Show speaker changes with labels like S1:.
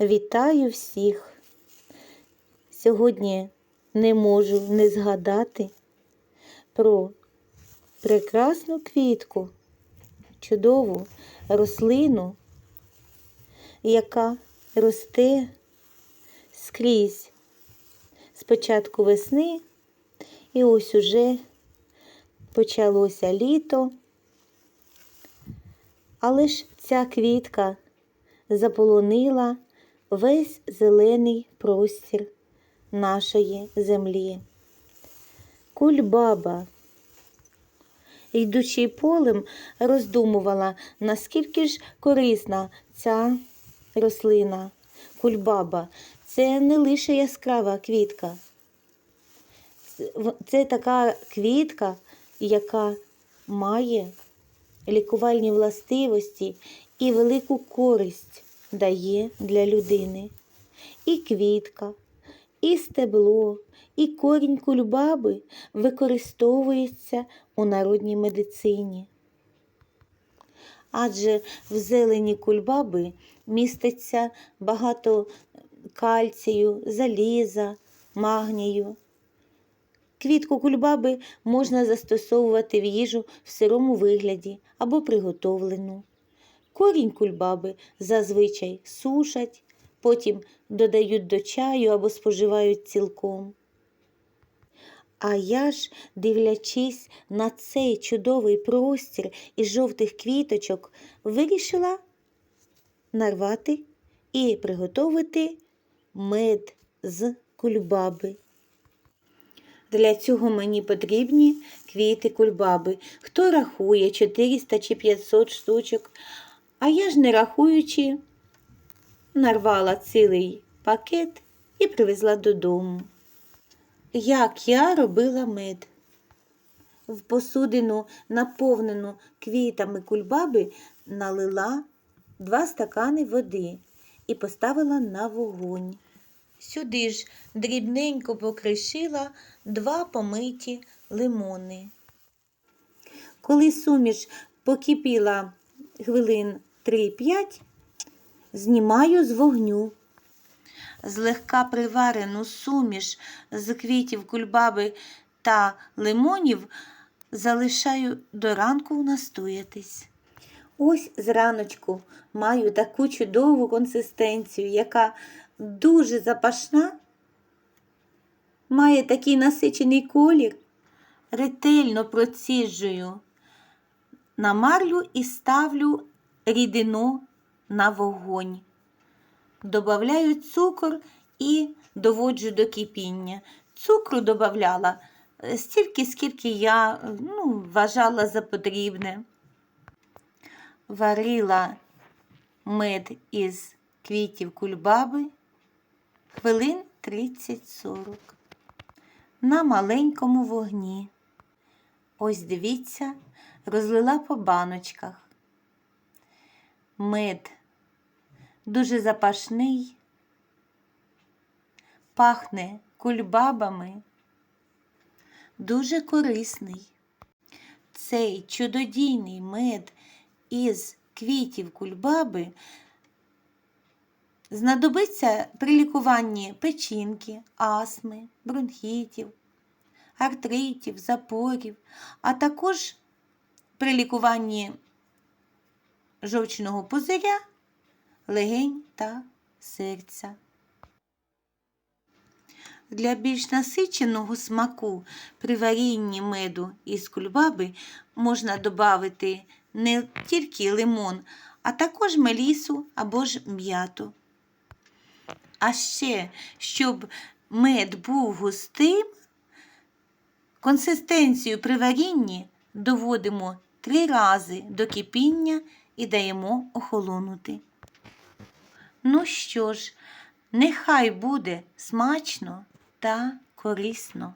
S1: Вітаю всіх. Сьогодні не можу не згадати про прекрасну квітку, чудову рослину, яка росте скрізь з початку весни, і ось уже почалося літо. Але ж ця квітка заполонила весь зелений простір нашої землі. Кульбаба, йдучи полем, роздумувала, наскільки ж корисна ця рослина. Кульбаба це не лише яскрава квітка. Це- така квітка, яка має лікувальні властивості і велику користь дає для людини. І квітка, і стебло, і корінь кульбаби використовуються у народній медицині. Адже в зелені кульбаби міститься багато кальцію, заліза, магнію. Квітку кульбаби можна застосовувати в їжу в сирому вигляді або приготовлену. Корінь кульбаби зазвичай сушать, потім додають до чаю або споживають цілком. А я ж, дивлячись на цей чудовий простір із жовтих квіточок, вирішила нарвати і приготувати мед з кульбаби. Для цього мені потрібні квіти кульбаби. Хто рахує 400 чи 500 штучок, а я ж не рахуючи, нарвала цілий пакет і привезла додому. Як я робила мед? В посудину, наповнену квітами кульбаби, налила два стакани води і поставила на вогонь. Сюди ж дрібненько покришила два помиті лимони. Коли суміш покипіла хвилин 3-5, знімаю з вогню. Злегка приварену суміш з квітів кульбаби та лимонів залишаю до ранку настоятись. Ось зраночку маю таку чудову консистенцію, яка дуже запашна, має такий насичений колір. Ретельно проціджую на марлю і ставлю рідину на вогонь. Добавляю цукор і доводжу до кипіння. Цукру додавала е, стільки, скільки я ну, вважала за потрібне. Варила мед із квітів кульбаби хвилин 30-40 на маленькому вогні. Ось дивіться, розлила по баночках. Мед. Дуже запашний, пахне кульбабами, дуже корисний. Цей чудодійний мед із квітів кульбаби знадобиться при лікуванні печінки, астми, бронхітів, артритів, запорів, а також при лікуванні жовчного пузиря, легень та серця. Для більш насиченого смаку при варінні меду із кульбаби можна додати не тільки лимон, а також мелісу або ж м'яту. А ще, щоб мед був густим, консистенцію при варінні доводимо три рази до кипіння і даємо охолонути. Ну що ж, нехай буде смачно та корисно.